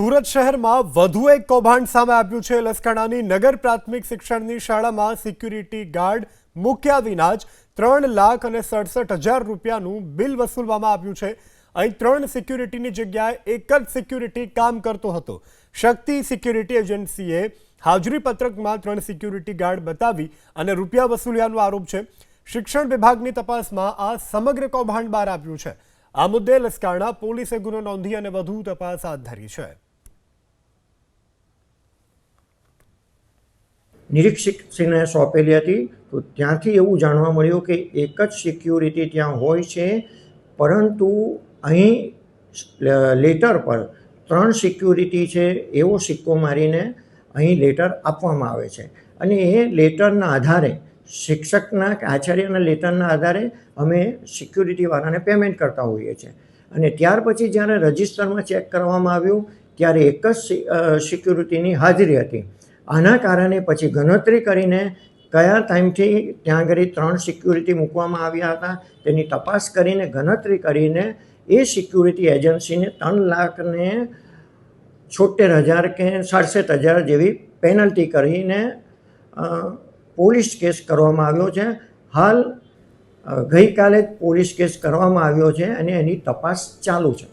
સુરત શહેરમાં વધુ એક કૌભાંડ સામે આવ્યું છે. લસકાણાની નગર પ્રાથમિક શિક્ષણની શાળામાં સિક્યુરિટી ગાર્ડ મૂક્યા વિના જ ત્રણ લાખ અને સડસઠ હજાર રૂપિયાનું બિલ વસૂલવામાં આવ્યું છે. અહીં ત્રણ સિક્યુરિટીની જગ્યાએ એક જ સિક્યુરિટી કામ કરતો હતો. શક્તિ સિક્યુરિટી એજન્સીએ હાજરીપત્રકમાં ત્રણ સિક્યુરિટી ગાર્ડ બતાવી અને રૂપિયા વસૂલ્યાનો આરોપ છે. શિક્ષણ વિભાગની તપાસમાં આ સમગ્ર કૌભાંડ બહાર આવ્યું છે. આ મુદ્દે લસકાણા પોલીસે ગુનો નોંધી અને વધુ તપાસ હાથ ધરી છે. નિરીક્ષકશ્રીને સોંપેલી હતી. તો ત્યાંથી એવું જાણવા મળ્યું કે એક જ સિક્યુરિટી ત્યાં હોય છે, પરંતુ અહીં લેટર પર ત્રણ સિક્યુરિટી છે, એવો સિક્કો મારીને અહીં લેટર આપવામાં આવે છે. અને એ લેટરના આધારે, શિક્ષકના કે આચાર્યના લેટરના આધારે અમે સિક્યુરિટીવાળાને પેમેન્ટ કરતા હોઈએ છીએ. અને ત્યાર પછી જ્યારે રજિસ્ટરમાં ચેક કરવામાં આવ્યું, ત્યારે એક જ સિક્યુરિટીની હાજરી હતી. આના કારણે પછી ગણતરી કરીને કયા ટાઈમથી ત્યાં આગળ ત્રણ સિક્યુરિટી મૂકવામાં આવ્યા હતા, તેની તપાસ કરીને ગણતરી કરીને એ સિક્યુરિટી એજન્સીને ત્રણ લાખને છોતેર હજાર કે સડસઠ હજાર જેવી પેનલ્ટી કરીને પોલીસ કેસ કરવામાં આવ્યો છે. હાલ ગઈકાલે જ પોલીસ કેસ કરવામાં આવ્યો છે અને એની તપાસ ચાલુ છે.